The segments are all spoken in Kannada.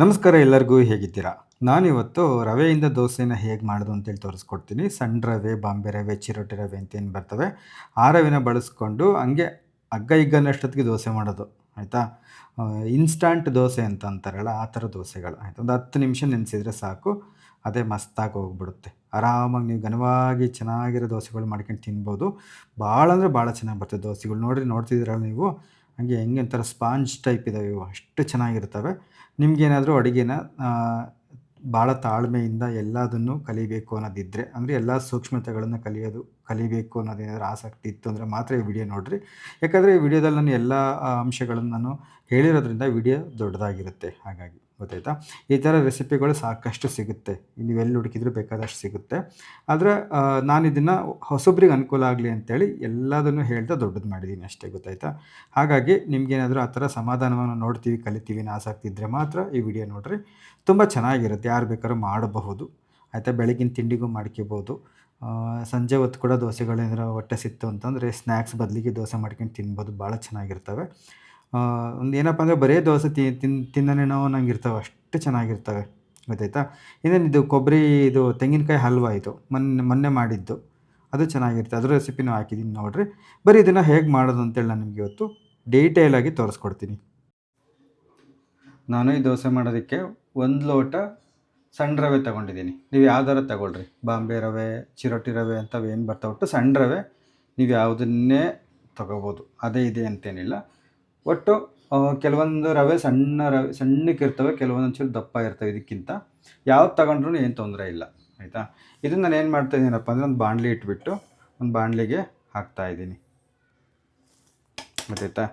ನಮಸ್ಕಾರ ಎಲ್ಲರಿಗೂ ಹೇಗಿದ್ದೀರಾ? ನಾನಿವತ್ತು ರವೆಯಿಂದ ದೋಸೆನ ಹೇಗೆ ಮಾಡೋದು ಅಂತೇಳಿ ತೋರಿಸ್ಕೊಡ್ತೀನಿ. ಸಣ್ಣ ರವೆ, ಬಾಂಬೆ ರವೆ, ಚಿರೋಟಿ ರವೆ ಅಂತ ಏನು ಬರ್ತವೆ, ಆ ರವೆನ ಬಳಸ್ಕೊಂಡು ಹಂಗೆ ಹಗ್ಗ ಹಿಗ್ಗನಷ್ಟೊತ್ತಿಗೆ ದೋಸೆ ಮಾಡೋದು, ಆಯಿತಾ? ಇನ್ಸ್ಟಂಟ್ ದೋಸೆ ಅಂತ ಅಂತಾರಲ್ಲ, ಆ ಥರ ದೋಸೆಗಳು. ಆಯಿತು, ಒಂದು ಹತ್ತು ನಿಮಿಷ ನೆನೆಸಿದ್ರೆ ಸಾಕು, ಅದೇ ಮಸ್ತಾಗಿ ಹೋಗ್ಬಿಡುತ್ತೆ. ಆರಾಮಾಗಿ ನೀವು ಘನವಾಗಿ ಚೆನ್ನಾಗಿರೋ ದೋಸೆಗಳು ಮಾಡ್ಕೊಂಡು ತಿನ್ಬೋದು. ಭಾಳ ಅಂದರೆ ಭಾಳ ಚೆನ್ನಾಗಿ ಬರ್ತದೆ ದೋಸೆಗಳು. ನೋಡಿರಿ, ನೋಡ್ತಿದ್ದೀರಲ್ಲ ನೀವು? ಹಂಗೆ ಹೆಂಗೆ ಒಂಥರ ಸ್ಪಾಂಜ್ ಟೈಪ್ ಇದ್ದಾವೆ ಇವು. ಅಷ್ಟು ಚೆನ್ನಾಗಿರ್ತವೆ. ನಿಮಗೇನಾದರೂ ಅಡುಗೆನ ಭಾಳ ತಾಳ್ಮೆಯಿಂದ ಎಲ್ಲದನ್ನು ಕಲಿಬೇಕು ಅನ್ನೋದಿದ್ದರೆ ಅಂದರೆ ಎಲ್ಲ ಸೂಕ್ಷ್ಮತೆಗಳನ್ನು ಕಲಿಯೋದು, ಕಲಿಬೇಕು ಅನ್ನೋದೇನಾದರೂ ಆಸಕ್ತಿ ಇತ್ತು ಅಂದರೆ ಮಾತ್ರ ಈ ವಿಡಿಯೋ ನೋಡಿರಿ. ಯಾಕಂದರೆ ಈ ವಿಡಿಯೋದಲ್ಲಿ ನಾನು ಎಲ್ಲ ಅಂಶಗಳನ್ನು ನಾನು ಹೇಳಿರೋದ್ರಿಂದ ವಿಡಿಯೋ ದೊಡ್ಡದಾಗಿರುತ್ತೆ. ಹಾಗಾಗಿ ಗೊತ್ತಾಯ್ತಾ? ಈ ಥರ ರೆಸಿಪಿಗಳು ಸಾಕಷ್ಟು ಸಿಗುತ್ತೆ. ನೀವೆಲ್ಲಿ ಹುಡುಕಿದ್ರು ಬೇಕಾದಷ್ಟು ಸಿಗುತ್ತೆ. ಆದರೆ ನಾನು ಇದನ್ನು ಹೊಸೊಬ್ರಿಗೆ ಅನುಕೂಲ ಆಗಲಿ ಅಂತೇಳಿ ಎಲ್ಲದನ್ನು ಹೇಳ್ತಾ ದೊಡ್ಡದು ಮಾಡಿದ್ದೀನಿ ಅಷ್ಟೇ, ಗೊತ್ತಾಯ್ತಾ? ಹಾಗಾಗಿ ನಿಮಗೇನಾದರೂ ಆ ಥರ ಸಮಾಧಾನವನ್ನು ನೋಡ್ತೀವಿ, ಕಲಿತೀವಿ ಆಸಕ್ತಿ ಇದ್ದರೆ ಮಾತ್ರ ಈ ವಿಡಿಯೋ ನೋಡಿರಿ. ತುಂಬ ಚೆನ್ನಾಗಿರುತ್ತೆ. ಯಾರು ಬೇಕಾದ್ರೂ ಮಾಡಬಹುದು. ಆಯಿತಾ? ಬೆಳಗಿನ ತಿಂಡಿಗೂ ಮಾಡ್ಕೋಬೋದು. ಸಂಜೆ ಹೊತ್ತು ಕೂಡ ದೋಸೆಗಳೇನಾರ ಹೊಟ್ಟೆ ಸಿಕ್ತು ಅಂತಂದರೆ ಸ್ನ್ಯಾಕ್ಸ್ ಬದಲಿಗೆ ದೋಸೆ ಮಾಡ್ಕೊಂಡು ತಿನ್ಬೋದು. ಭಾಳ ಚೆನ್ನಾಗಿರ್ತವೆ. ಒಂದು ಏನಪ್ಪ ಅಂದರೆ ಬರೀ ದೋಸೆ ತಿನ್ ತಿನ್ನನೇನೋ ನಂಗೆ ಇರ್ತವೆ, ಅಷ್ಟು ಚೆನ್ನಾಗಿರ್ತವೆ, ಗೊತ್ತಾಯ್ತಾ? ಇನ್ನೇನು ಇದು ಕೊಬ್ಬರಿ ಇದು ತೆಂಗಿನಕಾಯಿ ಹಲ್ವಾ ಇದು, ಮೊನ್ನೆ ಮೊನ್ನೆ ಮಾಡಿದ್ದು, ಅದು ಚೆನ್ನಾಗಿರುತ್ತೆ, ಅದರ ರೆಸಿಪಿನೂ ಹಾಕಿದ್ದೀನಿ ನೋಡಿರಿ. ಬರೀ ಇದನ್ನು ಹೇಗೆ ಮಾಡೋದು ಅಂತೇಳಿ ನಾನು ನಿಮಗೆ ಇವತ್ತು ಡೀಟೇಲಾಗಿ ತೋರಿಸ್ಕೊಡ್ತೀನಿ. ನಾನು ಈ ದೋಸೆ ಮಾಡೋದಕ್ಕೆ ಒಂದು ಲೋಟ ಸಣ್ಣ ರವೆ ತೊಗೊಂಡಿದ್ದೀನಿ. ನೀವು ಯಾವ್ದಾರ ತಗೊಳ್ರಿ? ಬಾಂಬೆ ರವೆ, ಚಿರೋಟಿ ರವೆ ಅಂತ ಏನು ಬರ್ತಾ ಒಟ್ಟು ಸಣ್ಣ ರವೆ, ನೀವು ಯಾವುದನ್ನೇ ತಗೋಬೋದು. ಅದೇ ಇದೆ ಅಂತೇನಿಲ್ಲ. ಒಟ್ಟು ಕೆಲವೊಂದು ರವೆ ಸಣ್ಣ ರವೆ ಸಣ್ಣಕ್ಕೆ ಇರ್ತವೆ, ಕೆಲವೊಂದು ಒಂಚೂರು ದಪ್ಪ ಇರ್ತವೆ ಇದಕ್ಕಿಂತ. ಯಾವ್ದು ತಗೊಂಡ್ರೂ ಏನು ತೊಂದರೆ ಇಲ್ಲ, ಆಯಿತಾ? ಇದನ್ನು ನಾನು ಏನು ಮಾಡ್ತಾ ಇದ್ದೀನಪ್ಪ ಅಂದರೆ ಒಂದು ಬಾಣಲಿ ಇಟ್ಬಿಟ್ಟು ಒಂದು ಬಾಣಲಿಗೆ ಹಾಕ್ತಾಯಿದ್ದೀನಿ ಗೊತ್ತಾಯ್ತಾ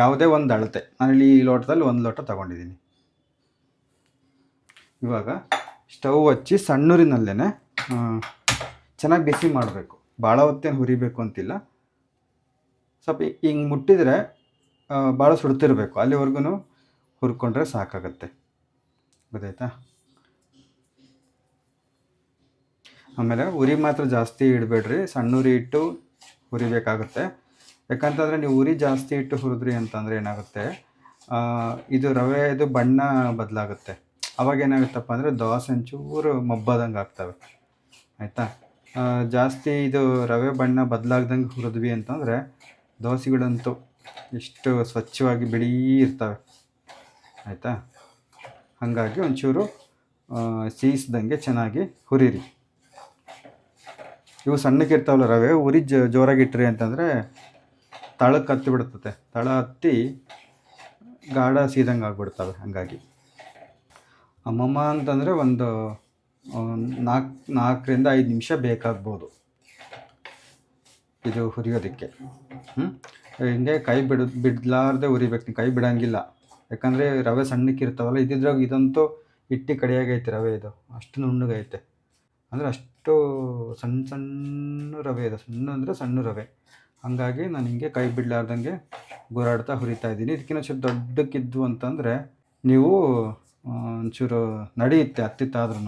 ಯಾವುದೇ ಒಂದು ಅಳತೆ. ನಾನಿಲ್ಲಿ ಈ ಲೋಟದಲ್ಲಿ ಒಂದು ಲೋಟ ತಗೊಂಡಿದ್ದೀನಿ ಇವಾಗ ಸ್ಟವ್ ಹಚ್ಚಿ ಸಣ್ಣೂರಿನಲ್ಲೇ ಚೆನ್ನಾಗಿ ಬಿಸಿ ಮಾಡಬೇಕು. ಭಾಳ ಹೊತ್ತೇನು ಹುರಿಬೇಕು ಅಂತಿಲ್ಲ. ಸ್ವಲ್ಪ ಹಿಂಗೆ ಮುಟ್ಟಿದರೆ ಭಾಳ ಸುಡ್ತಿರಬೇಕು. ಅಲ್ಲಿವರೆಗೂ ಹುರ್ಕೊಂಡ್ರೆ ಸಾಕಾಗತ್ತೆ. ಗೊತ್ತಾಯ್ತಾ? ಆಮೇಲೆ ಉರಿ ಮಾತ್ರ ಜಾಸ್ತಿ ಇಡಬೇಡ್ರಿ. ಸಣ್ಣ ಉರಿ ಇಟ್ಟು ಹುರಿಬೇಕಾಗುತ್ತೆ. ಯಾಕಂತಂದರೆ ನೀವು ಉರಿ ಜಾಸ್ತಿ ಇಟ್ಟು ಹುರಿದ್ರಿ ಅಂತಂದರೆ ಏನಾಗುತ್ತೆ? ಇದು ರವೆದು ಬಣ್ಣ ಬದಲಾಗುತ್ತೆ. ಅವಾಗ ಏನಾಗುತ್ತಪ್ಪ ಅಂದರೆ ದೋಸೆ ಒಂಚೂರು ಮಬ್ಬಾದಂಗೆ ಆಗ್ತವೆ. ಆಯಿತಾ? ಜಾಸ್ತಿ ಇದು ರವೆ, ಬಣ್ಣ ಬದಲಾಗ್ದಂಗೆ ಹುರಿದ್ವಿ ಅಂತಂದರೆ ದೋಸೆಗಳಂತೂ ಎಷ್ಟು ಸ್ವಚ್ಛವಾಗಿ ಬಿಳಿ ಇರ್ತವೆ. ಆಯಿತಾ? ಹಾಗಾಗಿ ಒಂಚೂರು ಸೀಸ್ದಂಗೆ ಚೆನ್ನಾಗಿ ಹುರಿರಿ. ಇವು ಸಣ್ಣಕ್ಕೆ ಇರ್ತಾವಲ್ಲ ರವೆ, ಉರಿ ಜೋರಾಗಿ ಇಟ್ರಿ ಅಂತಂದರೆ ತಳಕ್ಕೆ ಹತ್ತಿ ಬಿಡ್ತತೆ. ತಳ ಹತ್ತಿ ಗಾಢ ಸೀದಂಗೆ ಆಗಿಬಿಡ್ತವೆ ಹಾಗಾಗಿ. ಅಮ್ಮಮ್ಮ ಅಂತಂದರೆ ಒಂದು ನಾಲ್ಕು ನಾಲ್ಕರಿಂದ ಐದು ನಿಮಿಷ ಬೇಕಾಗ್ಬೋದು. ಇದು ಹುರಿಯೋದಕ್ಕೆ. ಹ್ಞೂ ಹಿಂಗೆ ಕೈ ಬಿಡ, ಬಿಡ್ಲಾರ್ದೆ ಉರಿಬೇಕು. ನೀವು ಕೈ ಬಿಡೋಂಗಿಲ್ಲ. ಯಾಕಂದರೆ ರವೆ ಸಣ್ಣಕ್ಕೆ ಇರ್ತಾವಲ್ಲ, ಇದ್ದಿದ್ರಾಗ ಇದಂತೂ ಹಿಟ್ಟಿ ಕಡಿಯಾಗೈತೆ ರವೆ ಇದು. ಅಷ್ಟು ನುಣ್ಣಗೈತೆ. ಅಂದರೆ ಅಷ್ಟು ಸಣ್ಣ ಸಣ್ಣ ರವೆ ಇದೆ. ಸಣ್ಣ ಅಂದರೆ ಸಣ್ಣ ರವೆ. ಹಾಗಾಗಿ ನಾನು ಹಿಂಗೆ ಕೈ ಬಿಡಲಾರ್ದಂಗೆ ಗುರಾಡ್ತಾ ಹುರಿತಾ ಇದ್ದೀನಿ. ಇದಕ್ಕಿಂತ ಸ್ವಲ್ಪ ದೊಡ್ಡಕ್ಕಿದ್ದು ಅಂತಂದರೆ ನೀವು ಒಂಚೂರು ನಡೆಯುತ್ತೆ ಹತ್ತಿತ್ತಾದ್ರೂ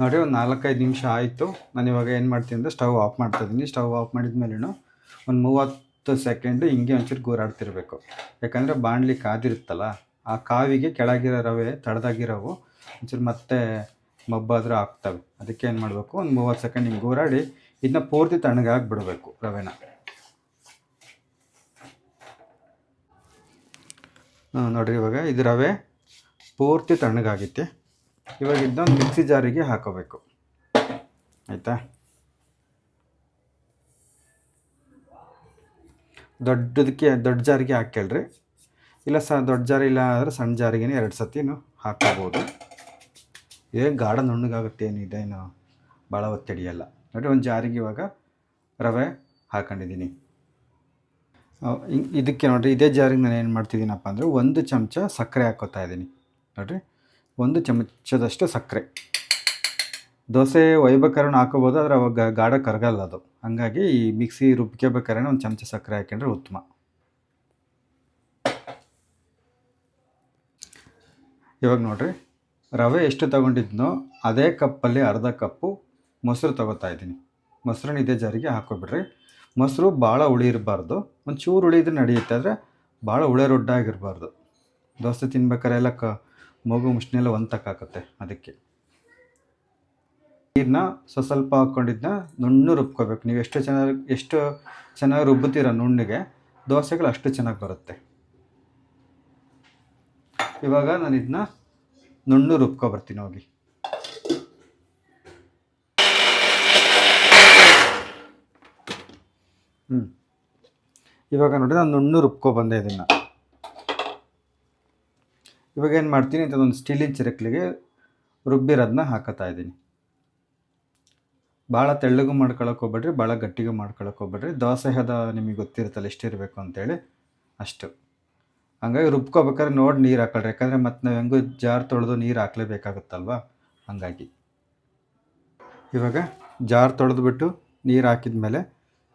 ನೋಡಿ, ಒಂದು ನಾಲ್ಕೈದು ನಿಮಿಷ ಆಯಿತು. ನಾನು ಇವಾಗ ಏನು ಮಾಡ್ತೀನಿ ಅಂದರೆ ಸ್ಟವ್ ಆಫ್ ಮಾಡ್ತಾಯಿದ್ದೀನಿ ಸ್ಟವ್ ಆಫ್ ಮಾಡಿದ ಮೇಲೂ ಒಂದು ಮೂವತ್ತು ಸೆಕೆಂಡು ಹಿಂಗೆ ಒಂಚೂರು ಗೂರಾಡ್ತಿರ್ಬೇಕು. ಯಾಕಂದರೆ ಬಾಣಲಿ ಕಾದಿರುತ್ತಲ್ಲ, ಆ ಕಾವಿಗೆ ಕೆಳಗಿರೋ ರವೆ ತಡೆದಾಗಿರೋವು. ಒಂಚೂರು ಮತ್ತೆ ಮಬ್ಬಾದರೂ ಆಗ್ತವೆ. ಅದಕ್ಕೆ ಏನು ಮಾಡಬೇಕು, ಒಂದು ಮೂವತ್ತು ಸೆಕೆಂಡ್ ಹಿಂಗೆ ಗೂರಾಡಿ ಇದನ್ನ ಪೂರ್ತಿ ತಣ್ಣಗಾಗಿ ಬಿಡಬೇಕು ರವೆನ. ನೋಡಿರಿ ಇವಾಗ ಇದು ರವೆ ಪೂರ್ತಿ ತಣ್ಣಗಾಗಿತ್ತೆ ಇವಾಗ ಇದನ್ನು ಮಿಕ್ಸಿ ಜಾರಿಗೆ ಹಾಕೋಬೇಕು. ಆಯಿತಾ? ದೊಡ್ಡದಕ್ಕೆ, ದೊಡ್ಡ ಜಾರಿಗೆ ಹಾಕ್ಯಾಳ್ರಿ. ಇಲ್ಲ ಸ, ದೊಡ್ಡ ಜಾರಿ ಇಲ್ಲ ಆದರೆ ಸಣ್ಣ ಜಾರಿಗೆ ಎರಡು ಸತಿನೂ ಹಾಕೋಬೋದು. ಇದೇ ಗಾಢ ನುಣ್ಣಗಾಗುತ್ತೆ ಏನು ಭಾಳ ಒತ್ತಡಿಯಲ್ಲ. ನೋಡಿ, ಒಂದು ಜಾರಿಗೆ ಇವಾಗ ರವೆ ಹಾಕೊಂಡಿದ್ದೀನಿ. ಇದಕ್ಕೆ ನೋಡಿರಿ, ಇದೇ ಜಾರಿಗೆ ನಾನು ಏನು ಮಾಡ್ತಿದ್ದೀನಪ್ಪ ಅಂದರೆ ಒಂದು ಚಮಚ ಸಕ್ಕರೆ ಹಾಕೋತಾ ಇದ್ದೀನಿ. ನೋಡಿರಿ ಒಂದು ಚಮಚದಷ್ಟು ಸಕ್ಕರೆ. ದೋಸೆ ಒಯ್ಬೇಕಾದ್ರೆ ಹಾಕೋಬೋದು ಆದರೆ ಅವಾಗ ಗಾಢ ಕರಗಲ್ಲ ಅದು. ಹಾಗಾಗಿ ಈ ಮಿಕ್ಸಿ ರುಬ್ಕೋಬೇಕಾದ್ರೆ ಒಂದು ಚಮಚ ಸಕ್ಕರೆ ಹಾಕೊಂಡ್ರೆ ಉತ್ತಮ. ಇವಾಗ ನೋಡಿರಿ, ರವೆ ಎಷ್ಟು ತಗೊಂಡಿದ್ನೋ ಅದೇ ಕಪ್ಪಲ್ಲಿ ಅರ್ಧ ಕಪ್ಪು ಮೊಸರು ತೊಗೋತಾ ಇದ್ದೀನಿ. ಮೊಸರನ್ನ ಇದೇ ಜಾರಿಗೆ ಹಾಕೋಬಿಡ್ರಿ ಮೊಸರು ಭಾಳ ಹುಳಿ ಇರಬಾರ್ದು ಒಂದು ಚೂರು ಹುಳಿ ಇದ್ರೆ ನಡೆಯುತ್ತೆ, ಆದರೆ ಭಾಳ ಹುಳೆ ರೊಡ್ಡಾಗಿರಬಾರ್ದು. ದೋಸೆ ತಿನ್ಬೇಕಾದ್ರೆ ಎಲ್ಲ ಕ ಮಗು ಮುಷ್ಣೆಲ್ಲ ಒಂತಕ್ಕಾಗುತ್ತೆ ಅದಕ್ಕೆ. ನೀರನ್ನ ಸ್ವ ಸ್ವಲ್ಪ ಹಾಕ್ಕೊಂಡಿದ್ದನ್ನ ನುಣ್ಣು ರುಬ್ಕೋಬೇಕು. ನೀವು ಎಷ್ಟು ಚೆನ್ನಾಗಿ ಎಷ್ಟು ಚೆನ್ನಾಗಿ ರುಬ್ಬುತ್ತೀರ ನುಣ್ಣಿಗೆ, ದೋಸೆಗಳು ಅಷ್ಟು ಚೆನ್ನಾಗಿ ಬರುತ್ತೆ. ಇವಾಗ ನಾನು ಇದನ್ನ ನುಣ್ಣು ರುಬ್ಕೊಬರ್ತೀನಿ ಹೋಗಿ. ಹ್ಞೂ ಇವಾಗ ನೋಡಿ ನಾನು ನುಣ್ಣು ರುಬ್ಕೊ ಬಂದೆ ಇದನ್ನು. ಇವಾಗ ಏನು ಮಾಡ್ತೀನಿ ಒಂದು ಸ್ಟೀಲಿನ ಚಿರಕ್ಲಿಗೆ ರುಬ್ಬಿರೋದನ್ನ ಹಾಕತ್ತಾ ಇದ್ದೀನಿ. ಭಾಳ ತೆಳ್ಳಗೂ ಮಾಡ್ಕೊಳಕ್ಕೆ ಹೋಗ್ಬೇಡ್ರಿ ಭಾಳ ಗಟ್ಟಿಗೂ ಮಾಡ್ಕೊಳಕ್ಕೆ ಹೋಗ್ಬೇಡ್ರಿ. ದೋಸೆ ಹದ ನಿಮಗೆ ಗೊತ್ತಿರುತ್ತಲ್ಲ ಎಷ್ಟಿರಬೇಕು ಅಂತೇಳಿ ಅಷ್ಟು. ಹಂಗಾಗಿ ರುಬ್ಕೋಬೇಕಾದ್ರೆ ನೋಡಿ ನೀರು ಹಾಕೊಳ್ರಿ, ಯಾಕಂದರೆ ಮತ್ತೆ ನಾವು ಹೆಂಗೂ ಜಾರ್ ತೊಳೆದು ನೀರು ಹಾಕ್ಲೇಬೇಕಾಗುತ್ತಲ್ವ? ಹಂಗಾಗಿ. ಇವಾಗ ಜಾರ್ ತೊಳೆದ್ಬಿಟ್ಟು ನೀರು ಹಾಕಿದ ಮೇಲೆ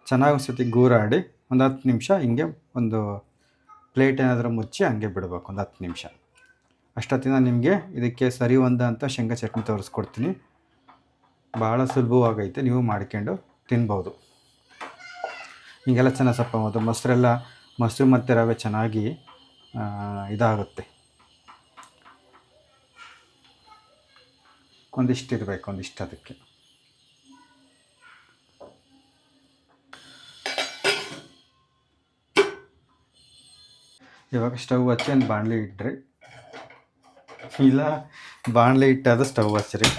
ಚೆನ್ನಾಗಿ ಸತಿ ಗೂರಾಡಿ ಒಂದು ಹತ್ತು ನಿಮಿಷ ಹಿಂಗೆ ಒಂದು ಪ್ಲೇಟ್ ಏನಾದರೂ ಮುಚ್ಚಿ ಹಂಗೆ ಬಿಡಬೇಕು, ಒಂದು ಹತ್ತು ನಿಮಿಷ. ಅಷ್ಟೊತ್ತಿನ ನಿಮಗೆ ಇದಕ್ಕೆ ಸರಿ ಹೊಂದ ಅಂತ ಶೇಂಗಾ ಚಟ್ನಿ ತೋರಿಸ್ಕೊಡ್ತೀನಿ. ಭಾಳ ಸುಲಭವಾಗೈತೆ, ನೀವು ಮಾಡ್ಕೊಂಡು ತಿನ್ಬೋದು. ಹೀಗೆಲ್ಲ ಚೆನ್ನಾಗಿ ಸಪ್ಪ ಮತ್ತು ಮೊಸರೆಲ್ಲ ಮೊಸರು ಮತ್ತು ರವೆ ಚೆನ್ನಾಗಿ ಇದಾಗುತ್ತೆ. ಒಂದಿಷ್ಟು ಇರಬೇಕು, ಒಂದಿಷ್ಟು ಅದಕ್ಕೆ. ಇವಾಗ ಸ್ಟವ್ ಹಚ್ಚಿ ಒಂದು ಬಾಣಲಿ ಇಟ್ರಿ ಇಲ್ಲ, ಬಾಣಲೆ ಇಟ್ಟಾದ ಸ್ಟವ್ ಹಚ್ಚಿರಿ.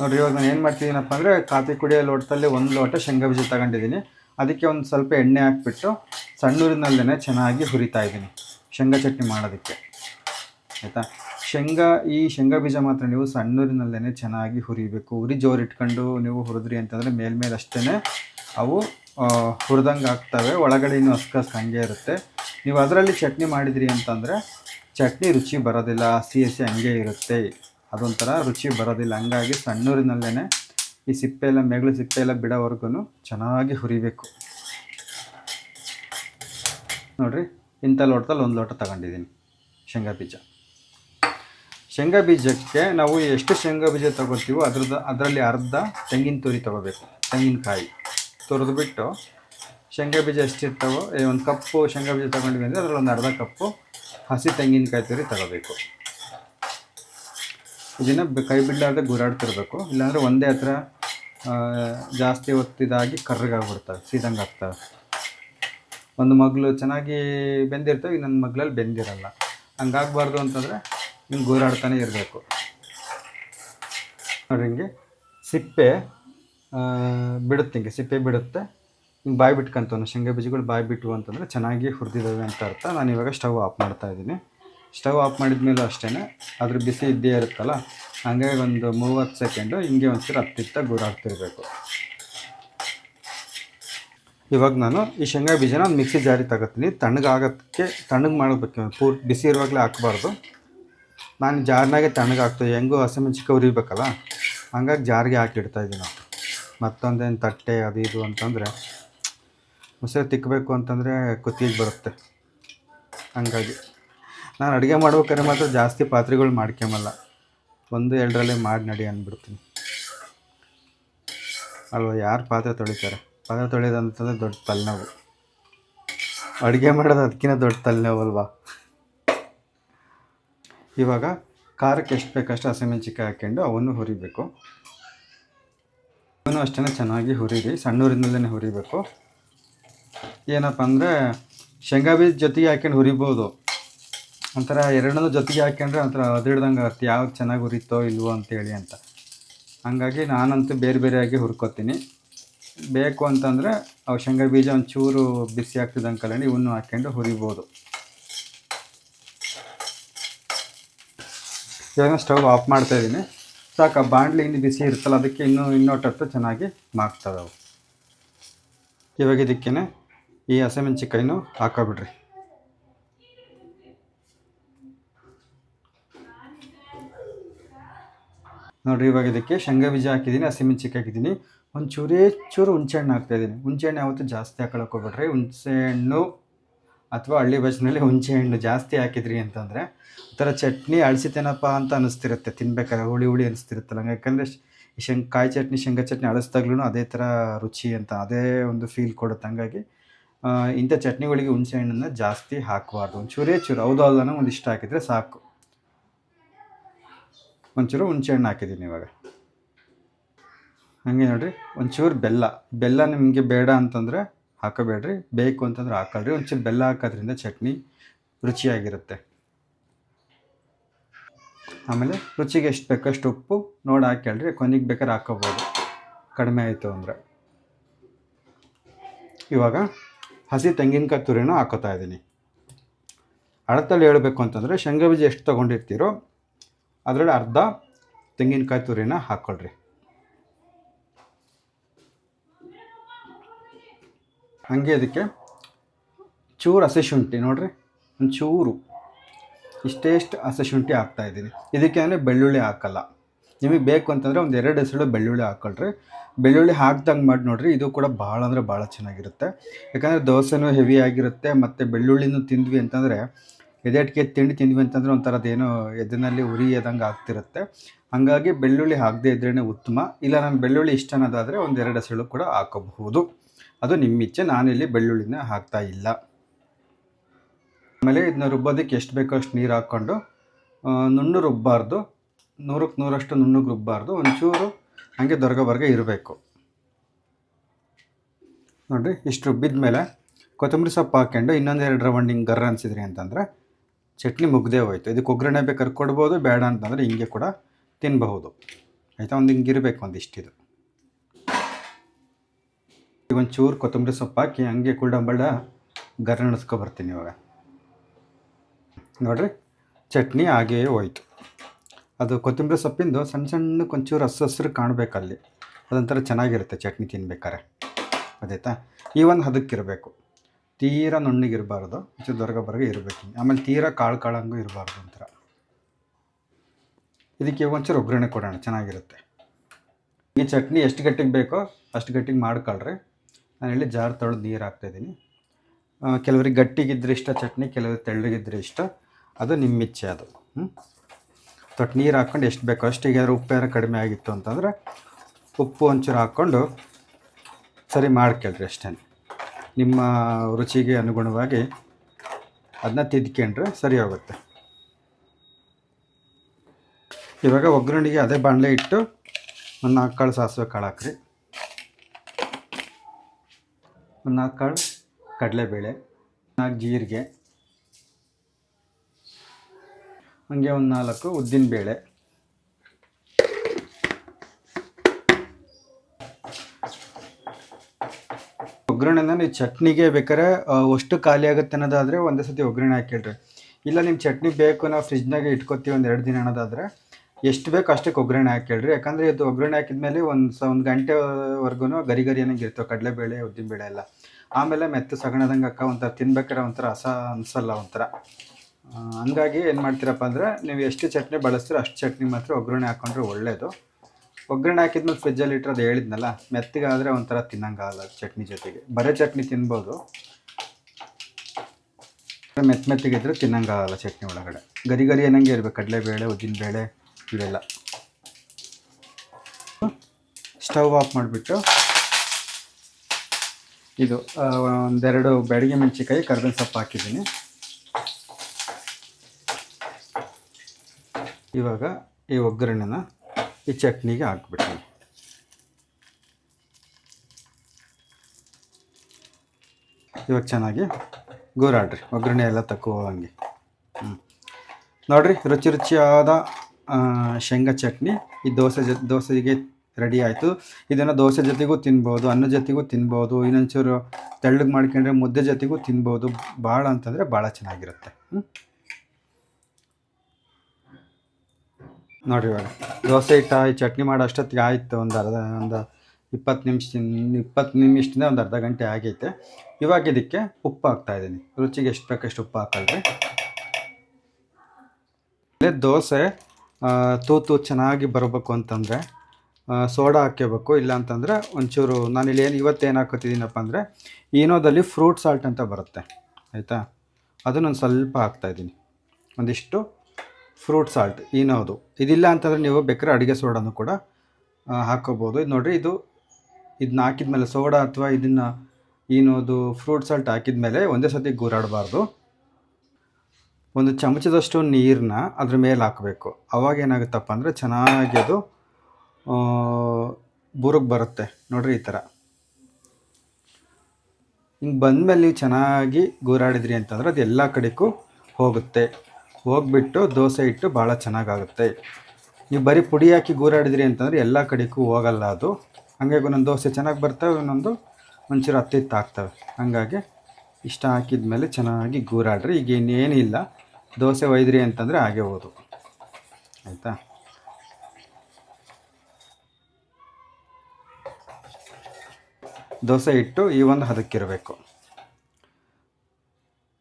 ನೋಡಿರಿ, ಇವಾಗ ನಾನು ಏನು ಮಾಡ್ತಿದ್ದೀನಪ್ಪ ಅಂದರೆ ಕಾಫಿ ಕುಡಿಯೋ ಲೋಟದಲ್ಲಿ ಒಂದು ಲೋಟ ಶೇಂಗಾ ಬೀಜ ತಗೊಂಡಿದ್ದೀನಿ. ಅದಕ್ಕೆ ಒಂದು ಸ್ವಲ್ಪ ಎಣ್ಣೆ ಹಾಕ್ಬಿಟ್ಟು ಸಣ್ಣೂರಿನಲ್ಲೇ ಚೆನ್ನಾಗಿ ಹುರಿತಾ ಇದ್ದೀನಿ ಶೇಂಗಾ ಚಟ್ನಿ ಮಾಡೋದಕ್ಕೆ. ಆಯಿತಾ? ಶೇಂಗಾ, ಈ ಶೇಂಗಾ ಬೀಜ ಮಾತ್ರ ನೀವು ಸಣ್ಣೂರಿನಲ್ಲೇ ಚೆನ್ನಾಗಿ ಹುರಿಬೇಕು. ಉರಿ ಜೋರು ಇಟ್ಕೊಂಡು ನೀವು ಹುರಿದ್ರಿ ಅಂತಂದರೆ ಮೇಲ್ಮೇಲೆ ಅಷ್ಟೇ ಅವು ಹುರಿದಂಗೆ ಆಗ್ತವೆ. ಒಳಗಡೆ ಇನ್ನೂ ಹಸ್ಕಸ್ ಹಂಗೆ ಇರುತ್ತೆ. ನೀವು ಅದರಲ್ಲಿ ಚಟ್ನಿ ಮಾಡಿದ್ರಿ ಅಂತಂದರೆ, ಚಟ್ನಿ ರುಚಿ ಬರೋದಿಲ್ಲ. ಹಸಿ ಹಸಿ ಹಂಗೆ ಇರುತ್ತೆ. ಅದೊಂಥರ ರುಚಿ ಬರೋದಿಲ್ಲ. ಹಂಗಾಗಿ ಸಣ್ಣೂರಿನಲ್ಲೇ ಈ ಸಿಪ್ಪೆ ಎಲ್ಲ ಮೇಗಳು ಸಿಪ್ಪೆ ಎಲ್ಲ ಬಿಡೋವರೆಗೂ ಚೆನ್ನಾಗಿ ಹುರಿಬೇಕು. ನೋಡಿರಿ ಇಂಥ ಲೋಟದಲ್ಲಿ ಒಂದು ಲೋಟ ತಗೊಂಡಿದ್ದೀನಿ ಶೇಂಗಾ ಬೀಜ. ಶೇಂಗಾ ಬೀಜಕ್ಕೆ ನಾವು ಎಷ್ಟು ಶೇಂಗಾ ಬೀಜ ತಗೋತೀವೋ ಅದ್ರದ್ದು, ಅದರಲ್ಲಿ ಅರ್ಧ ತೆಂಗಿನ ತುರಿ ತಗೋಬೇಕು. ತೆಂಗಿನಕಾಯಿ. ತುರಿದ್ಬಿಟ್ಟು ಶೇಂಗಾ ಬೀಜ ಎಷ್ಟಿರ್ತಾವೋ ಒಂದು ಕಪ್ಪು ಶೇಂಗಾ ಬೀಜ ತಗೊಂಡ್ವಿ ಅಂದರೆ ಅದರಲ್ಲಿ ಒಂದು ಅರ್ಧ ಕಪ್ಪು ಹಸಿ ತೆಂಗಿನಕಾಯಿ ತುರಿ ತಗೋಬೇಕು. ಇದನ್ನು ಕೈ ಬಿಡಲಾರ್ದೆ ಗುರಾಡ್ತಿರ್ಬೇಕು. ಇಲ್ಲಾಂದರೆ ಒಂದೇ ಹತ್ರ ಜಾಸ್ತಿ ಹೊತ್ತಿದಾಗಿ ಕರ್ರಗಾಗ್ಬಿಡ್ತವೆ ಸೀದಂಗೆ ಆಗ್ತವೆ ಒಂದು ಮಗಳು ಚೆನ್ನಾಗಿ ಬೆಂದಿರ್ತವೆ, ಇನ್ನೊಂದು ಮಗ್ಳಲ್ಲಿ ಬೆಂದಿರಲ್ಲ. ಹಂಗಾಗಬಾರ್ದು ಅಂತಂದರೆ ಹಿಂಗೆ ಗೂರಾಡ್ತಾನೆ ಇರಬೇಕು. ನೋಡಿ ಹಿಂಗೆ ಸಿಪ್ಪೆ ಬಿಡುತ್ತೆ ಹಿಂಗೆ, ಸಿಪ್ಪೆ ಬಿಡುತ್ತೆ. ಹಿಂಗೆ ಬಾಯಿ ಬಿಟ್ಕೊಂತವನು, ಶೇಂಗಾ ಬೀಜಗಳು ಬಾಯಿ ಬಿಟ್ಟು ಅಂತಂದರೆ ಚೆನ್ನಾಗಿ ಹುರಿದಿದ್ದಾವೆ ಅಂತ ಅರ್ಥ. ನಾನು ಇವಾಗ ಸ್ಟವ್ ಆಫ್ ಮಾಡ್ತಾ ಇದ್ದೀನಿ. ಸ್ಟವ್ ಆಫ್ ಮಾಡಿದ ಮೇಲೂ ಅಷ್ಟೇ ಅದ್ರ ಬಿಸಿ ಇದ್ದೇ ಇರುತ್ತಲ್ಲ, ಹಂಗಾಗಿ ಒಂದು ಮೂವತ್ತು ಸೆಕೆಂಡು, ಹಿಂಗೆ ಒಂದ್ಸರಿ ಹತ್ತಿತ್ತ ಗೂರಾಡ್ತಿರ್ಬೇಕು ಇವಾಗ ನಾನು ಈ ಶೇಂಗಾ ಬೀಜನ ಒಂದು ಮಿಕ್ಸಿ ಜಾರಿ ತಗೋತೀನಿ. ತಣ್ಣಗಾಗೋಕ್ಕೆ, ತಣ್ಣಗೆ ಮಾಡಬೇಕು ಪೂರ್ ಬಿಸಿ ಇರುವಾಗಲೇ ಹಾಕಬಾರ್ದು. ನಾನು ಜಾರ್ನಾಗೆ ತಣ್ಣಗೆ ಹಾಕ್ತೀವಿ ಹೆಂಗೂ ಹಸಿಮೆಣ್ಸಿಕಾಯಿ ಉರಿಬೇಕಲ್ಲ ಹಂಗಾಗಿ ಜಾರಿಗೆ ಹಾಕಿಡ್ತಾ ಇದ್ದೀನಿ. ಮತ್ತೊಂದೇನು ತಟ್ಟೆ ಅದು ಇದು ಅಂತಂದರೆ ಮೊಸರು ತಿಕ್ಕಬೇಕು ಅಂತಂದರೆ ಕುತ್ತಿಗೆ ಬರುತ್ತೆ. ಹಂಗಾಗಿ ನಾನು ಅಡುಗೆ ಮಾಡ್ಬೇಕಾದ್ರೆ ಮಾತ್ರ ಜಾಸ್ತಿ ಪಾತ್ರೆಗಳು ಮಾಡ್ಕೊಂಬಲ್ಲ ಒಂದು ಎರಡರಲ್ಲೇ ಮಾಡಿ ನಡಿ ಅಂದ್ಬಿಡ್ತೀನಿ. ಅಲ್ವಾ, ಯಾರು ಪಾತ್ರೆ ತೊಳಿತಾರೆ? ಪಾತ್ರೆ ತೊಳೆಯೋದು ಅಂತಂದರೆ ದೊಡ್ಡ ತಲೆನೋವು. ಅಡುಗೆ ಮಾಡೋದು ಅದಕ್ಕಿಂತ ದೊಡ್ಡ ತಲೆನೋವು ಅಲ್ವಾ? ಇವಾಗ ಖಾರಕ್ಕೆ ಎಷ್ಟು ಬೇಕಷ್ಟು ಹಸಿಮೆಣ್ಸಿಕಾಯಿ ಹಾಕ್ಕೊಂಡು ಅವನ್ನು ಹುರಿಬೇಕು. ಅವನು ಅಷ್ಟೇ ಚೆನ್ನಾಗಿ ಹುರಿರಿ ಸಣ್ಣೂರಿನಲ್ಲೇ ಹುರಿಬೇಕು. ಏನಪ್ಪ ಅಂದರೆ ಶೇಂಗಾ ಬೀಜ ಜೊತೆಗೆ ಹಾಕ್ಕೊಂಡು ಹುರಿಬೋದು. ಒಂಥರ ಎರಡನ್ನೂ ಜೊತೆಗೆ ಹಾಕ್ಕೊಂಡ್ರೆ ಒಂಥರ ಅದಿಡ್ದಂಗೆ ಆಗುತ್ತೆ ಯಾವ್ದು ಚೆನ್ನಾಗಿ ಹುರಿತೋ ಇಲ್ವೋ ಅಂತೇಳಿ ಅಂತ. ಹಾಗಾಗಿ ನಾನಂತೂ ಬೇರೆ ಬೇರೆಯಾಗಿ ಹುರ್ಕೋತೀನಿ. ಬೇಕು ಅಂತಂದರೆ ಅವು ಶೇಂಗಾ ಬೀಜ ಒಂಚೂರು ಬಿಸಿ ಆಗ್ತಿದ್ದಂಗೆ ಕಲಂಡಿ ಇವನ್ನು ಹಾಕ್ಕೊಂಡು ಹುರಿಬೋದು. ಇವಾಗ ಸ್ಟವ್ ಆಫ್ ಮಾಡ್ತಾ ಇದ್ದೀನಿ. ಸಾಕು ಆ ಬಾಣಲಿ ಇನ್ನು ಬಿಸಿ ಇರುತ್ತಲ್ಲ, ಅದಕ್ಕೆ ಇನ್ನೂ ಇನ್ನೊಟ್ಟತ್ತು ಚೆನ್ನಾಗಿ ಮಾಗ್ತವೆ ಅವು ಇವಾಗ ಇದಕ್ಕೆ ಈ ಹಸಿಮೆಣ್ಸಿಕಾಯಿನೂ ಹಾಕೋಬಿಡ್ರಿ. ನೋಡಿರಿ, ಇವಾಗ ಇದಕ್ಕೆ ಶೇಂಗಾ ಬೀಜ ಹಾಕಿದ್ದೀನಿ ಹಸಿಮೆಣ್ಸಿಕಾಯಿ ಹಾಕಿದ್ದೀನಿ. ಒಂದು ಚೂರೇ ಚೂರು ಹುಣಸೆಹಣ್ಣು ಹಾಕ್ತಾಯಿದ್ದೀನಿ ಹುಣಸೆಹಣ್ಣು ಯಾವತ್ತೂ ಜಾಸ್ತಿ ಹಾಕೊಳಕ್ಕೆ ಹೋಗ್ಬೇಡ್ರಿ. ಹುಣಸೆಹಣ್ಣು ಅಥವಾ ಹಳ್ಳಿ ಬಸ್ನಲ್ಲಿ ಹುಣಸೆಹಣ್ಣು ಜಾಸ್ತಿ ಹಾಕಿದ್ರಿ ಅಂತಂದರೆ ಒಂಥರ ಚಟ್ನಿ ಅಳಿಸಿತೇನಪ್ಪ ಅಂತ ಅನಿಸ್ತಿರುತ್ತೆ ತಿನ್ಬೇಕಾದ್ರೆ ಹುಳಿ ಹುಳಿ ಅನಿಸ್ತಿರುತ್ತಲ್ಲ ಹಂಗೆ ಯಾಕಂದರೆ ಶೇಂಗ್, ಕಾಯಿ ಚಟ್ನಿ, ಶೇಂಗಾ ಚಟ್ನಿ ಅಳಿಸ್ದಾಗ್ಲೂ ಅದೇ ಥರ ರುಚಿ ಅಂತ, ಅದೇ ಒಂದು ಫೀಲ್ ಕೊಡುತ್ತೆ. ಹಂಗಾಗಿ ಇಂಥ ಚಟ್ನಿಗಳಿಗೆ ಹುಣಸೆ ಹಣ್ಣನ್ನು ಜಾಸ್ತಿ ಹಾಕಬಾರ್ದು. ಒಂಚೂರೇ ಚೂರು, ಹೌದು ಅಲ್ಲನೋ ಒಂದಿಷ್ಟು ಹಾಕಿದರೆ ಸಾಕು. ಒಂಚೂರು ಹುಣಸೆ ಹಣ್ಣು ಹಾಕಿದ್ದೀನಿ ಇವಾಗ. ಹಾಗೆ ನೋಡಿರಿ, ಒಂಚೂರು ಬೆಲ್ಲ ಬೆಲ್ಲ ನಿಮಗೆ ಬೇಡ ಅಂತಂದರೆ ಹಾಕೋಬೇಡ್ರಿ. ಬೇಕು ಅಂತಂದ್ರೆ ಹಾಕೊಳ್ರಿ ಒಂಚೂರು ಬೆಲ್ಲ ಹಾಕೋದ್ರಿಂದ ಚಟ್ನಿ ರುಚಿಯಾಗಿರುತ್ತೆ. ಆಮೇಲೆ ರುಚಿಗೆ ಎಷ್ಟು ಬೇಕಷ್ಟು ಉಪ್ಪು ನೋಡಿ ಹಾಕ್ಯಾಳ್ರಿ. ಕೊನೆಗೆ ಬೇಕಾದ್ರೆ ಹಾಕೋಬೋದು. ಕಡಿಮೆ ಆಯಿತು ಅಂದರೆ. ಇವಾಗ ಹಸಿ ತೆಂಗಿನಕಾಯಿ ತುರಿನ ಹಾಕೋತಾ ಇದ್ದೀನಿ. ಅಳತಲ್ಲಿ ಹೇಳಬೇಕು ಅಂತಂದರೆ ಶೇಂಗಾ ಬೀಜ ಎಷ್ಟು ತೊಗೊಂಡಿರ್ತೀರೋ ಅದರಲ್ಲಿ ಅರ್ಧ ತೆಂಗಿನಕಾಯಿ ತುರಿನ ಹಾಕ್ಕೊಳ್ರಿ ಹಾಗೆ ಅದಕ್ಕೆ ಚೂರು ಹಸಿ ಶುಂಠಿ ನೋಡ್ರಿ ಒಂದು ಚೂರು ಇಷ್ಟೇಷ್ಟು ಹಸಿ ಶುಂಠಿ ಹಾಕ್ತಾಯಿದ್ದೀನಿ ಇದಕ್ಕೆ ಅಂದರೆ ಬೆಳ್ಳುಳ್ಳಿ ಹಾಕಲ್ಲ. ನಿಮಗೆ ಬೇಕು ಅಂತಂದರೆ ಒಂದು ಎರಡು ಹೆಸರು ಬೆಳ್ಳುಳ್ಳಿ ಹಾಕೊಳ್ರಿ. ಬೆಳ್ಳುಳ್ಳಿ ಹಾಕ್ದಂಗೆ ಮಾಡಿ ನೋಡ್ರಿ, ಇದು ಕೂಡ ಭಾಳ ಅಂದರೆ ಭಾಳ ಚೆನ್ನಾಗಿರುತ್ತೆ. ಯಾಕಂದರೆ ದೋಸೆನೂ ಹೆವಿ ಆಗಿರುತ್ತೆ, ಮತ್ತು ಬೆಳ್ಳುಳ್ಳಿನೂ ತಿಂದ್ವಿ ಅಂತಂದರೆ, ಎದೆಟ್ಗೆ ತಿಂಡಿ ತಿಂದ್ವಿ ಅಂತಂದರೆ ಒಂಥರ ಅದೇನೋ ಎದೆನಲ್ಲಿ ಉರಿ ಎದಂಗೆ ಆಗ್ತಿರುತ್ತೆ. ಹಾಗಾಗಿ ಬೆಳ್ಳುಳ್ಳಿ ಹಾಕದೇ ಇದ್ರೇ ಉತ್ತಮ. ಇಲ್ಲ, ನಾನು ಬೆಳ್ಳುಳ್ಳಿ ಇಷ್ಟ ಅನ್ನೋದಾದರೆ ಒಂದೆರಡು ಹೆಸರು ಕೂಡ ಹಾಕೋಬಹುದು. ಅದು ನಿಮ್ಮಿಚ್ಛೆ ನಾನಿಲ್ಲಿ ಬೆಳ್ಳುಳ್ಳಿನ ಹಾಕ್ತಾ ಇಲ್ಲ. ಆಮೇಲೆ ಇದನ್ನ ರುಬ್ಬೋದಕ್ಕೆ ಎಷ್ಟು ಬೇಕೋ ಅಷ್ಟು ನೀರು ಹಾಕ್ಕೊಂಡು ನುಣ್ಣು ರುಬ್ಬಾರ್ದು. ನೂರಕ್ಕೆ ನೂರಷ್ಟು ನುಣ್ಣಗೆ ರುಬ್ಬಾರ್ದು. ಒಂಚೂರು ಹಾಗೆ ದೊರಗಬರ್ಗ ಇರಬೇಕು. ನೋಡಿರಿ, ಇಷ್ಟು ರುಬ್ಬಿದ ಮೇಲೆ ಕೊತ್ತಂಬರಿ ಸೊಪ್ಪು ಹಾಕ್ಕೊಂಡು ಇನ್ನೊಂದು ಎರಡು ರೌಂಡ್ ಹಿಂಗೆ ಗರ್ರ ಅನಿಸಿದ್ರಿ ಅಂತಂದರೆ ಚಟ್ನಿ ಮುಗ್ದೇ ಹೋಯ್ತು. ಇದಕ್ಕೆ ಒಗ್ಗರಣೆ ಬೇಕಾದ್ರೆ ಕೊಡ್ಬೋದು, ಬೇಡ ಅಂತಂದರೆ ಹಿಂಗೆ ಕೂಡ ತಿನ್ನಬಹುದು ಆಯಿತಾ? ಒಂದು ಹಿಂಗೆ ಇರಬೇಕು ಒಂದಿಷ್ಟಿದು ಒಂಚೂರು ಕೊತ್ತಂಬರಿ ಸೊಪ್ಪು ಹಾಕಿ ಹಂಗೆ ಕುಲ್ಡಂಬಳ್ಳ ಗರ್ರ ಅಣಿಸ್ಕೊ ಬರ್ತೀನಿ ಇವಾಗ. ನೋಡ್ರಿ, ಚಟ್ನಿ ಹಾಗೆಯೇ ಹೋಯ್ತು. ಅದು ಕೊತ್ತಂಬರಿ ಸೊಪ್ಪಿಂದು ಸಣ್ಣ ಸಣ್ಣ ಒಂಚೂರು ಹಸು ಹಸಿರು ಕಾಣಬೇಕಲ್ಲಿ. ಅದೊಂಥರ ಚೆನ್ನಾಗಿರುತ್ತೆ ಚಟ್ನಿ ತಿನ್ಬೇಕಾರೆ. ಅದಾಯ್ತಾ ಈ ಒಂದು ಹದಕ್ಕಿರಬೇಕು. ತೀರಾ ನುಣ್ಣಗಿರಬಾರ್ದು ದೊರಗ ಬರಗ ಇರಬೇಕು. ಆಮೇಲೆ ತೀರಾ ಕಾಳು ಕಾಳಂಗೂ ಇರಬಾರ್ದು ಒಂಥರ. ಇದಕ್ಕೆ ಒಂಚೂರು ಒಗ್ಗರಣೆ ಕೊಡೋಣ, ಚೆನ್ನಾಗಿರುತ್ತೆ. ಈ ಚಟ್ನಿ ಎಷ್ಟು ಗಟ್ಟಿಗೆ ಬೇಕೋ ಅಷ್ಟು ಗಟ್ಟಿಗೆ ಮಾಡ್ಕೊಳ್ರಿ. ನಾನು ಇಲ್ಲಿ ಜಾರ್ ತೊಳೆದು ನೀರು ಹಾಕ್ತಾಯಿದ್ದೀನಿ ಕೆಲವರಿಗೆ ಗಟ್ಟಿಗಿದ್ರೆ ಇಷ್ಟ, ಚಟ್ನಿ, ಕೆಲವರಿಗೆ ತೆಳ್ಳಗಿದ್ರೆ ಇಷ್ಟ. ಅದು ನಿಮ್ಮ ಇಚ್ಛೆ ಅದು. ಹ್ಞೂ ತೊಟ್ಟು ನೀರು ಹಾಕ್ಕೊಂಡು ಎಷ್ಟು ಬೇಕೋ ಅಷ್ಟು. ಈಗ ಯಾರು ಉಪ್ಪು ಏನಾರು ಕಡಿಮೆ ಆಗಿತ್ತು ಅಂತಂದರೆ ಉಪ್ಪು ಒಂಚೂರು ಹಾಕ್ಕೊಂಡು ಸರಿ ಮಾಡ್ಕೊಳ್ರಿ ಅಷ್ಟೇ. ನಿಮ್ಮ ರುಚಿಗೆ ಅನುಗುಣವಾಗಿ ಅದನ್ನ ತಿದ್ಕೊಂಡ್ರೆ ಸರಿ ಹೋಗುತ್ತೆ. ಇವಾಗ ಒಗ್ಗರಣೆಗೆ ಅದೇ ಬಾಣಲೆ ಇಟ್ಟು ಒಂದು ನಾಲ್ಕು ಕಾಳು ಸಾಸಿವೆ ಕಾಳು ಹಾಕ್ರಿ. ಒಂದು ನಾಲ್ಕು ಕಾಳು, ಕಡಲೆಬೇಳೆ, ನಾಲ್ಕು ಜೀರಿಗೆ, ಹಾಗೆ ಒಂದು ನಾಲ್ಕು ಉದ್ದಿನಬೇಳೆ. ಅಂದರೆ ನೀವು ಚಟ್ನಿಗೆ ಬೇಕಾದ್ರೆ ಅಷ್ಟು ಖಾಲಿ ಆಗುತ್ತೆ ಅನ್ನೋದಾದರೆ ಒಂದೇ ಸತಿ ಒಗ್ಗರಣೆ ಹಾಕಿಡ್ರಿ ಇಲ್ಲ ನಿಮ್ಮ ಚಟ್ನಿ ಬೇಕು ನಾವು ಫ್ರಿಜ್ನಾಗೆ ಇಟ್ಕೊತೀವಿ ಒಂದು ಎರಡು ದಿನ ಅನ್ನೋದಾದರೆ ಎಷ್ಟು ಬೇಕು ಅಷ್ಟಕ್ಕೆ ಒಗ್ಗರಣೆ ಹಾಕಿಡ್ರಿ ಯಾಕಂದರೆ ಇದು ಒಗ್ಗರಣೆ ಹಾಕಿದ್ಮೇಲೆ ಒಂದು ಸ, ಒಂದು ಗಂಟೆವರೆಗೂ ಗರಿ ಗರಿ ಅನ್ನಂಗೆ ಇರ್ತವೆ. ಕಡಲೆಬೇಳೆ, ಉದ್ದಿನಬೇಳೆ ಎಲ್ಲ. ಆಮೇಲೆ ಮೆತ್ತ ಸಗಣದಂಗೆ ಅಕ್ಕ ಒಂಥರ ತಿನ್ಬೇಕಾದ್ರೆ ಒಂಥರ ಹಸ ಅನಿಸಲ್ಲ ಒಂಥರ. ಹಂಗಾಗಿ ಏನು ಮಾಡ್ತೀರಪ್ಪ ಅಂದರೆ ನೀವು ಎಷ್ಟು ಚಟ್ನಿ ಬಳಸ್ತೀರೋ ಅಷ್ಟು ಚಟ್ನಿ ಮಾತ್ರ ಒಗ್ಗರಣೆ ಹಾಕೊಂಡ್ರೆ ಒಳ್ಳೆಯದು ಒಗ್ಗರಣೆ ಹಾಕಿದ್ಮೇಲೆ ಫ್ರಿಜ್ಜಲ್ಲಿ ಇಟ್ಟರೆ ಅದು ಹೇಳಿದ್ನಲ್ಲ ಮೆತ್ತಗಾದರೆ ಒಂಥರ ತಿನ್ನಂಗಾಗಲ್ಲ ಚಟ್ನಿ ಜೊತೆಗೆ. ಬರೀ ಚಟ್ನಿ ತಿನ್ಬೋದು. ಮೆತ್ತ ಮೆತ್ತಗಿದ್ರೆ ತಿನ್ನಂಗಾಗಲ್ಲ ಚಟ್ನಿ ಒಳಗಡೆ. ಗರಿ ಗರಿ ಏನಂಗೆ ಇರಬೇಕು. ಕಡಲೆಬೇಳೆ, ಉದ್ದಿನಬೇಳೆ ಇವೆಲ್ಲ ಸ್ಟವ್ ಆಫ್ ಮಾಡಿಬಿಟ್ಟು ಇದು ಒಂದೆರಡು ಬೆಳಗ್ಗೆ ಮೆಣಸಿಕಾಯಿ ಕರ್ಬೇವಿನ ಸೊಪ್ಪು ಹಾಕಿದ್ದೀನಿ. ಇವಾಗ ಈ ಒಗ್ಗರಣೆನ ಈ ಚಟ್ನಿಗೆ ಹಾಕ್ಬಿಡ್ತೀನಿ ಇವಾಗ ಚೆನ್ನಾಗಿ ಗೂರಾಡ್ರಿ, ಒಗ್ಗರಣೆ ಎಲ್ಲ ತಕ್ಕೋ ಹಂಗೆ. ಹ್ಞೂ ನೋಡಿರಿ, ರುಚಿ ರುಚಿಯಾದ ಶೇಂಗಾ ಚಟ್ನಿ, ಈ ದೋಸೆ ಜೊ, ದೋಸೆಗೆ ರೆಡಿ ಆಯಿತು. ಇದನ್ನು ದೋಸೆ ಜೊತೆಗೂ ತಿನ್ಬೋದು, ಅನ್ನ ಜೊತೆಗೂ ತಿನ್ಬೋದು, ಇನ್ನೊಂಚೂರು ತೆಳ್ಳಗೆ ಮಾಡ್ಕೊಂಡ್ರೆ ಮುದ್ದೆ ಜೊತೆಗೂ ತಿನ್ಬೋದು. ಭಾಳ ಅಂತಂದರೆ ಭಾಳ ಚೆನ್ನಾಗಿರುತ್ತೆ. ನೋಡಿ ಇವಾಗ. ದೋಸೆ ಹಿಟ್ಟ ಈ ಚಟ್ನಿ ಮಾಡೋ ಅಷ್ಟೊತ್ತಿಗೆ ಆಯಿತು. ಒಂದು ಅರ್ಧ, ಒಂದು ಇಪ್ಪತ್ತು ನಿಮಿಷದಿಂದ ಇಪ್ಪತ್ತು ನಿಮಿಷದಿಂದ ಒಂದು ಅರ್ಧ ಗಂಟೆ ಆಗೈತೆ. ಇವಾಗ ಇದಕ್ಕೆ ಉಪ್ಪು ಹಾಕ್ತಾ ಇದ್ದೀನಿ. ರುಚಿಗೆ ಎಷ್ಟು ಬೇಕಷ್ಟು ಉಪ್ಪು ಹಾಕಲ್ರಿ? ದೋಸೆ ತೂತು ಚೆನ್ನಾಗಿ ಬರಬೇಕು ಅಂತಂದರೆ ಸೋಡಾ ಹಾಕ್ಕೋಬೇಕು ಇಲ್ಲ ಅಂತಂದರೆ ಒಂಚೂರು ನಾನು ಇಲ್ಲಿ ಏನು ಇವತ್ತು ಏನು ಹಾಕೋತಿದ್ದೀನಪ್ಪ ಅಂದರೆ, ಈನೋದಲ್ಲಿ ಫ್ರೂಟ್ ಸಾಲ್ಟ್ ಅಂತ ಬರುತ್ತೆ. ಆಯಿತಾ? ಅದನ್ನೊಂದು ಸ್ವಲ್ಪ ಹಾಕ್ತಾಯಿದ್ದೀನಿ ಒಂದಿಷ್ಟು ಫ್ರೂಟ್ ಸಾಲ್ಟ್, ಈನೋದು. ಇದಿಲ್ಲ ಅಂತಂದರೆ ನೀವು ಬೇಕಾದ್ರೆ ಅಡುಗೆ ಸೋಡಾನು ಕೂಡ ಹಾಕೋಬೋದು. ಇದು ನೋಡಿರಿ, ಇದು ಇದನ್ನ ಹಾಕಿದ್ಮೇಲೆ ಸೋಡಾ ಅಥವಾ ಇದನ್ನು ಏನೋದು ಫ್ರೂಟ್ ಸಾಲ್ಟ್ ಹಾಕಿದ ಮೇಲೆ ಒಂದೇ ಸತಿ ಗೂರಾಡಬಾರ್ದು. ಒಂದು ಚಮಚದಷ್ಟು ನೀರನ್ನ ಅದ್ರ ಮೇಲೆ ಹಾಕಬೇಕು. ಅವಾಗ ಏನಾಗುತ್ತಪ್ಪ ಅಂದರೆ ಚೆನ್ನಾಗಿ ಅದು ಬುರುಗ್ ಬರುತ್ತೆ. ನೋಡ್ರಿ ಈ ಥರ ಹಿಂಗೆ ಬಂದಮೇಲೆ ನೀವು ಚೆನ್ನಾಗಿ ಗೂರಾಡಿದ್ರಿ ಅಂತಂದ್ರೆ ಅದು ಎಲ್ಲ ಕಡೆಗೂ ಹೋಗುತ್ತೆ. ಹೋಗ್ಬಿಟ್ಟು ದೋಸೆ ಇಟ್ಟು ಭಾಳ ಚೆನ್ನಾಗಾಗುತ್ತೆ. ನೀವು ಬರೀ ಪುಡಿ ಹಾಕಿ ಗೂರಾಡಿದ್ರಿ ಅಂತಂದರೆ ಎಲ್ಲ ಕಡೆಗೂ ಹೋಗಲ್ಲ ಅದು. ಹಾಗಾಗಿ ಒಂದೊಂದು ದೋಸೆ ಚೆನ್ನಾಗಿ ಬರ್ತವೆ, ಒಂದೊಂದು ಒಂಚೂರು ಹತ್ತಿತ್ತು ಹಾಕ್ತವೆ ಹಾಗಾಗಿ ಇಷ್ಟ ಹಾಕಿದ್ಮೇಲೆ ಚೆನ್ನಾಗಿ ಗೂರಾಡ್ರಿ. ಈಗ ಇನ್ನೇನಿಲ್ಲ. ದೋಸೆ ಒಯ್ದ್ರಿ ಅಂತಂದರೆ ಹಾಗೆ ಹೋದು. ಆಯಿತಾ? ದೋಸೆ ಇಟ್ಟು ಈ ಒಂದು ಹದಕ್ಕಿರಬೇಕು.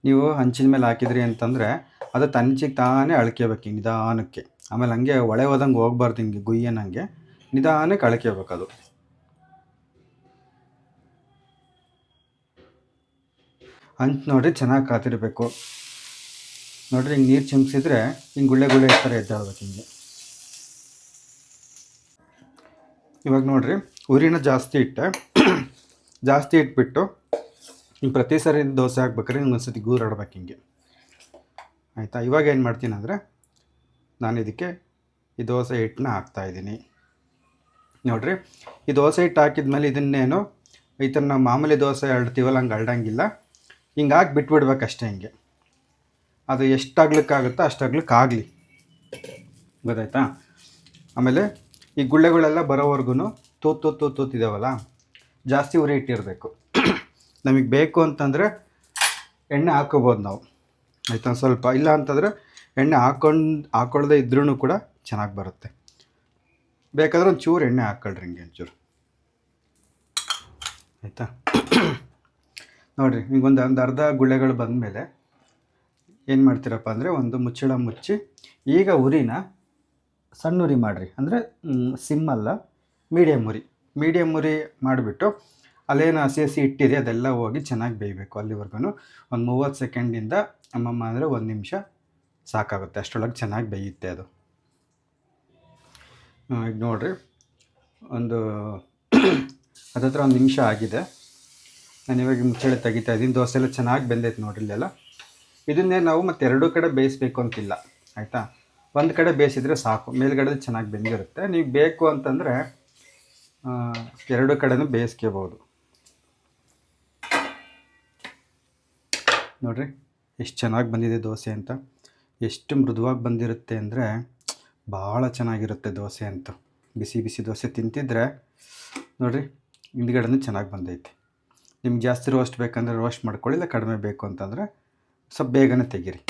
ನೀವು ಹಂಚಿನ ಮೇಲೆ ಹಾಕಿದ್ರಿ ಅಂತಂದರೆ ಅದು ತಂಚಿಗೆ ತಾನೇ ಅಳ್ಕೋಬೇಕು ಹಿಂಗೆ ನಿಧಾನಕ್ಕೆ. ಆಮೇಲೆ ಹಂಗೆ ಒಳೆ ಹೋದಂಗೆ ಹೋಗ್ಬಾರ್ದು ಹಿಂಗೆ ಗುಯ್ಯನಂಗೆ ನಿಧಾನಕ್ಕೆ ಅಳ್ಕೋಬೇಕು ಅದು. ಹಂಚು ನೋಡಿ ಚೆನ್ನಾಗಿ ಕಾತಿರಬೇಕು. ನೋಡ್ರಿ ಹಿಂಗೆ ನೀರು ಚಿಮ್ಸಿದ್ರೆ ಹಿಂಗೆ ಗುಳ್ಳೆ ಗುಳ್ಳೆ ಥರ ಎದ್ದಾಳ್ಬೇಕು ಹಿಂಗೆ. ಇವಾಗ ನೋಡಿರಿ, ಉರಿನ ಜಾಸ್ತಿ ಇಟ್ಟೆ ಜಾಸ್ತಿ ಇಟ್ಬಿಟ್ಟು ಹಿಂಗೆ ಪ್ರತಿ ಸರಿ ದೋಸೆ ಹಾಕ್ಬೇಕಾದ್ರೆ ಹಿಂಗೆ ಒಂದ್ಸತಿ ಗೂರಾಡ್ಬೇಕು ಹಿಂಗೆ. ಆಯಿತಾ? ಇವಾಗ ಏನು ಮಾಡ್ತೀನಿ ಅಂದರೆ ನಾನು ಇದಕ್ಕೆ ಈ ದೋಸೆ ಹಿಟ್ಟನ್ನ ಹಾಕ್ತಾಯಿದ್ದೀನಿ ನೋಡಿರಿ, ಈ ದೋಸೆ ಹಿಟ್ಟು ಹಾಕಿದ್ಮೇಲೆ ಇದನ್ನೇನು, ಈ ಥರ ನಾವು ಮಾಮೂಲಿ ದೋಸೆ ಅಳ್ತೀವಲ್ಲ, ಹಂಗೆ ಅಳ್ಡಂಗಿಲ್ಲ ಹಿಂಗೆ ಹಾಕಿ ಬಿಟ್ಬಿಡ್ಬೇಕಷ್ಟೇ ಹಿಂಗೆ. ಅದು ಎಷ್ಟು ಆಗ್ಲಿಕ್ಕಾಗುತ್ತೋ ಅಷ್ಟು ಆಗ್ಲಿಕ್ಕಾಗಲಿ ಗೊತ್ತಾಯ್ತಾ? ಆಮೇಲೆ ಈ ಗುಳ್ಳೆಗಳೆಲ್ಲ ಬರೋವರೆಗೂ ತೋತು ತೋತ್ ತೋತ್ ತೂತಿದ್ದಾವಲ್ಲ ಜಾಸ್ತಿ ಉರಿ ಇಟ್ಟಿರಬೇಕು. ನಮಗೆ ಬೇಕು ಅಂತಂದರೆ ಎಣ್ಣೆ ಹಾಕೋಬೋದು ನಾವು. ಆಯಿತಾ? ಸ್ವಲ್ಪ, ಇಲ್ಲ ಅಂತಂದರೆ ಎಣ್ಣೆ ಹಾಕೊಂಡು ಹಾಕೊಳ್ಳದೆ ಇದ್ರೂ ಕೂಡ ಚೆನ್ನಾಗಿ ಬರುತ್ತೆ. ಬೇಕಾದ್ರೆ ಒಂದು ಚೂರು ಎಣ್ಣೆ ಹಾಕ್ಕೊಳ್ರಿ ಹಿಂಗೆ ಒಂಚೂರು. ಆಯಿತಾ? ನೋಡಿರಿ ಒಂದು ಒಂದು ಅರ್ಧ ಗುಳ್ಳೆಗಳು ಬಂದಮೇಲೆ ಏನು ಮಾಡ್ತೀರಪ್ಪ ಅಂದರೆ ಒಂದು ಮುಚ್ಚಳ ಮುಚ್ಚಿ ಈಗ ಉರಿನ ಸಣ್ಣ ಉರಿ ಮಾಡಿರಿ. ಅಂದರೆ ಸಿಮ್ ಅಲ್ಲ ಮೀಡಿಯಮ್ ಉರಿ. ಮೀಡಿಯಮ್ ಉರಿ ಮಾಡಿಬಿಟ್ಟು ಅಲ್ಲೇನು ಹಸಿ ಹಸಿ ಇಟ್ಟಿದೆ ಅದೆಲ್ಲ ಹೋಗಿ ಚೆನ್ನಾಗಿ ಬೇಯಬೇಕು ಅಲ್ಲಿವರೆಗೂ ಒಂದು ಮೂವತ್ತು ಸೆಕೆಂಡಿಂದ ಅಮ್ಮಮ್ಮ ಅಂದರೆ ಒಂದು ನಿಮಿಷ ಸಾಕಾಗುತ್ತೆ. ಅಷ್ಟರೊಳಗೆ ಚೆನ್ನಾಗಿ ಬೇಯುತ್ತೆ ಅದು. ಈಗ ನೋಡಿರಿ. ಒಂದು ಅದತ್ರ ಒಂದು ನಿಮಿಷ ಆಗಿದೆ. ನಾನು ಇವಾಗ ಮುಚ್ಚಳೆ ತೆಗಿತಾ ಇದ್ದೀನಿ ದೋಸೆ ಎಲ್ಲ ಚೆನ್ನಾಗಿ ಬೆಂದೈತೆ ನೋಡ್ರಿ ಇಲ್ಲೆಲ್ಲ. ಇದನ್ನೇ ನಾವು ಮತ್ತೆ ಎರಡೂ ಕಡೆ ಬೇಯಿಸ್ಬೇಕು ಅಂತಿಲ್ಲ, ಆಯಿತಾ? ಒಂದು ಕಡೆ ಬೇಯಿಸಿದ್ರೆ ಸಾಕು ಮೇಲ್ಗಡೆ ಚೆನ್ನಾಗಿ ಬೆಂದಿರುತ್ತೆ. ನೀವು ಬೇಕು ಅಂತಂದರೆ ಎರಡು ಕಡೆನೂ ಬೇಯಿಸ್ಕೋಬೋದು. ನೋಡ್ರಿ, ಎಷ್ಟು ಚೆನ್ನಾಗಿ ಬಂದಿದೆ ದೋಸೆ ಅಂತ. ಎಷ್ಟು ಮೃದುವಾಗಿ ಬಂದಿರುತ್ತೆ ಅಂದರೆ, ಭಾಳ ಚೆನ್ನಾಗಿರುತ್ತೆ ದೋಸೆ ಅಂತ. ಬಿಸಿ ಬಿಸಿ ದೋಸೆ ತಿಂತಿದ್ರೆ, ನೋಡ್ರಿ, ಹಿಂದ್ಗಡೆನೂ ಚೆನ್ನಾಗಿ ಬಂದೈತೆ. ನಿಮ್ಗೆ ಜಾಸ್ತಿ ರೋಸ್ಟ್ ಬೇಕಂದರೆ ರೋಸ್ಟ್ ಮಾಡ್ಕೊಳ್ಳಿ, ಇಲ್ಲ ಕಡಿಮೆ ಬೇಕು ಅಂತಂದರೆ ಸ್ವಲ್ಪ ಬೇಗನೆ ತೆಗೀರಿ.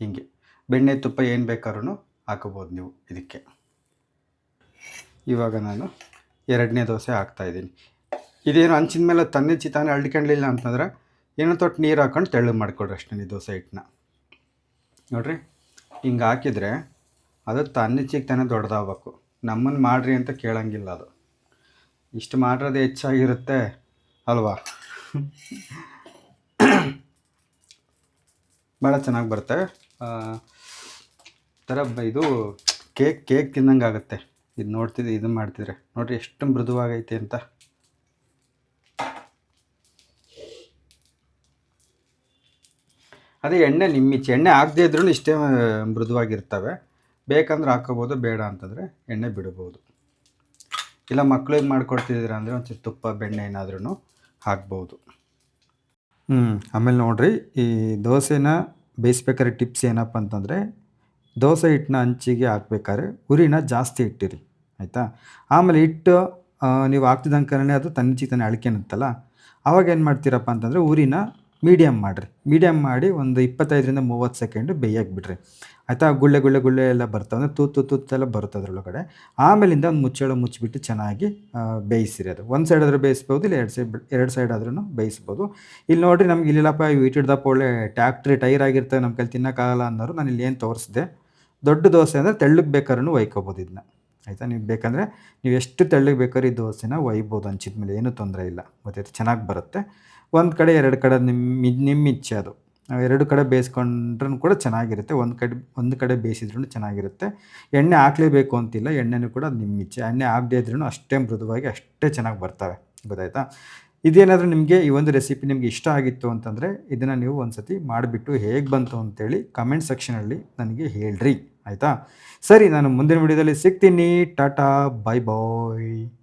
ಹಿಂಗೆ. ಬೆಣ್ಣೆ ತುಪ್ಪ ಏನು ಬೇಕಾದ್ರೂ ಹಾಕೋಬೋದು ನೀವು ಇದಕ್ಕೆ. ಇವಾಗ ನಾನು ಎರಡನೇ ದೋಸೆ ಹಾಕ್ತಾಯಿದ್ದೀನಿ ಇದೇನು ಹಂಚಿನ ಮೇಲೆ ತನ್ನಿಚ್ಚಿ ಚಿತಾನೆ ಅಳ್ಕೊಂಡ್ಲಿಲ್ಲ ಅಂತಂದ್ರೆ ಏನೋ ತೊಟ್ಟು ನೀರು ಹಾಕೊಂಡು ತೆಳ್ಳಗೆ ಮಾಡಿಕೊಡ್ರಿ ಅಷ್ಟೇ ಈ ದೋಸೆ ಹಿಟ್ಟನ್ನ ನೋಡ್ರಿ, ಹಿಂಗೆ ಹಾಕಿದರೆ ಅದು ತನ್ನಿಚ್ಚಿಗೆ ತಾನೇ ದೊಡ್ಡದಾಗಬೇಕು. ನಮ್ಮನ್ನು ಮಾಡ್ರಿ ಅಂತ ಕೇಳಂಗಿಲ್ಲ ಅದು. ಇಷ್ಟು ಮಾಡಿರೋದು ಹೆಚ್ಚಾಗಿರುತ್ತೆ ಅಲ್ವಾ? ಭಾಳ ಚೆನ್ನಾಗಿ ಬರುತ್ತೆ. ಥರ ಇದು ಕೇಕ್ ಕೇಕ್ ತಿನ್ನಂಗೆ ಆಗುತ್ತೆ. ಇದು ನೋಡ್ತಿದ್ರೆ ಇದು ಮಾಡ್ತಿದ್ರೆ. ನೋಡಿರಿ ಎಷ್ಟು ಮೃದುವಾಗೈತೆ ಅಂತ. ಅದೇ ಎಣ್ಣೆ ನಿಮ್ಮಿಚ್ಚೆ ಎಣ್ಣೆ ಆಗದೇ ಇದ್ರೂ ಇಷ್ಟೇ ಮೃದುವಾಗಿರ್ತವೆ. ಬೇಕಂದ್ರೆ ಹಾಕೋಬೋದು, ಬೇಡ ಅಂತಂದರೆ ಎಣ್ಣೆ ಬಿಡ್ಬೋದು. ಇಲ್ಲ ಮಕ್ಳಿಗೆ ಮಾಡಿಕೊಡ್ತಿದ್ದೀರ ಅಂದರೆ ಒಂಚೂರು ತುಪ್ಪ, ಬೆಣ್ಣೆ ಏನಾದ್ರೂ ಹಾಕ್ಬೋದು. ಹ್ಞೂ ಆಮೇಲೆ ನೋಡಿರಿ, ಈ ದೋಸೆನ ಬೇಯಿಸ್ಬೇಕಾದ್ರೆ ಟಿಪ್ಸ್ ಏನಪ್ಪ ಅಂತಂದರೆ, ದೋಸೆ ಹಿಟ್ಟನ್ನ ಹಂಚಿಗೆ ಹಾಕ್ಬೇಕಾದ್ರೆ ಉರಿನ ಜಾಸ್ತಿ ಇಟ್ಟಿರಿ, ಆಯಿತಾ? ಆಮೇಲೆ ಹಿಟ್ಟು ನೀವು ಹಾಕ್ತಿದ್ದಂಗೆ ಅದು ತನ್ನಿಚ್ಚಿ ತಾನೇ ಅಳ್ಕೆನುತ್ತಲ್ಲ ಆವಾಗ ಏನು ಮಾಡ್ತೀರಪ್ಪ ಅಂತಂದರೆ ಉರಿನ ಮೀಡಿಯಮ್ ಮಾಡಿರಿ. ಮೀಡಿಯಮ್ ಮಾಡಿ ಒಂದು ಇಪ್ಪತ್ತೈದರಿಂದ ಮೂವತ್ತು ಸೆಕೆಂಡು ಬೇಯಕ್ಕೆ ಬಿಡ್ರಿ ಆಯಿತಾ? ಗುಳ್ಳೆ ಗುಳ್ಳೆ ಗುಳ್ಳೆ ಎಲ್ಲ ಬರ್ತವೆ. ಅಂದರೆ ತೂತು ತೂತೆಲ್ಲ ಬರುತ್ತೆ ಅದರೊಳಗಡೆ. ಆಮೇಲಿಂದ ಒಂದು ಮುಚ್ಚಳ ಮುಚ್ಚಿಬಿಟ್ಟು ಚೆನ್ನಾಗಿ ಬೇಯಿಸಿರಿ ಅದು. ಒಂದು ಸೈಡ್ ಆದರೂ ಬೇಯಿಸ್ಬೋದು, ಇಲ್ಲ ಎರಡು ಸೈಡ್ ಎರಡು ಸೈಡ್ ಆದ್ರೂ ಬೇಯಿಸ್ಬೋದು. ಇಲ್ಲಿ ನೋಡಿರಿ ನಮ್ಗೆ ಇಲ್ಲಿಲ್ಲಪ್ಪ ಇಟ್ಟಿಡ್ದಪ್ಪ ಒಳ್ಳೆ ಟ್ಯಾಕ್ಟ್ರಿ ಟೈರ್ ಆಗಿರ್ತವೆ ನಮ್ಮ ಕೈಲಿ ತಿನ್ನೋಕ್ಕಾಗಲ್ಲ ಅನ್ನೋರು ನಾನು ಇಲ್ಲಿ ಏನು ತೋರಿಸಿದೆ? ದೊಡ್ಡ ದೋಸೆ ಅಂದರೆ ತೆಳ್ಳಗೆ ಬೇಕಾದ್ರೂ ಒಯ್ಕೋಬೋದು ಇದನ್ನ ಆಯಿತಾ? ನೀವು ಬೇಕಂದರೆ ನೀವು ಎಷ್ಟು ತೆಳ್ಳಗೆ ಬೇಕಾದ್ರೆ ಈ ದೋಸೆನ ಒಯ್ಬೋದು ಹಂಚಿದ ಮೇಲೆ ಏನೂ ತೊಂದರೆ ಇಲ್ಲ. ಗೊತ್ತಾಯ್ತು? ಚೆನ್ನಾಗಿ ಬರುತ್ತೆ. ಒಂದು ಕಡೆ ಎರಡು ಕಡೆ ನಿಮ್ಮ ನಿಮ್ಮ ಇಚ್ಛೆ ಅದು. ಎರಡು ಕಡೆ ಬೇಯಿಸ್ಕೊಂಡ್ರೂ ಕೂಡ ಚೆನ್ನಾಗಿರುತ್ತೆ. ಒಂದು ಕಡೆ ಒಂದು ಕಡೆ ಬೇಯಿಸಿದ್ರೂ ಚೆನ್ನಾಗಿರುತ್ತೆ. ಎಣ್ಣೆ ಹಾಕಲೇಬೇಕು ಅಂತಿಲ್ಲ. ಎಣ್ಣೆನೂ ಕೂಡ ನಿಮ್ಮ ಇಚ್ಛೆ ಎಣ್ಣೆ ಆಗದೇ ಇದ್ರೂ ಅಷ್ಟೇ ಮೃದುವಾಗಿ ಅಷ್ಟೇ ಚೆನ್ನಾಗಿ ಬರ್ತವೆ. ಗೊತ್ತಾಯ್ತಾ? ಇದೇನಾದರೂ ನಿಮಗೆ ಈ ಒಂದು ರೆಸಿಪಿ ನಿಮಗೆ ಇಷ್ಟ ಆಗಿತ್ತು ಅಂತಂದರೆ ಇದನ್ನು ನೀವು ಒಂದು ಸತಿ ಮಾಡಿಬಿಟ್ಟು ಹೇಗೆ ಬಂತು ಅಂತೇಳಿ ಕಮೆಂಟ್ ಸೆಕ್ಷನಲ್ಲಿ ನನಗೆ ಹೇಳ್ರಿ. ಆಯಿತಾ? ಸರಿ, ನಾನು ಮುಂದಿನ ವಿಡಿಯೋದಲ್ಲಿ ಸಿಗ್ತೀನಿ. Tata, bye bye.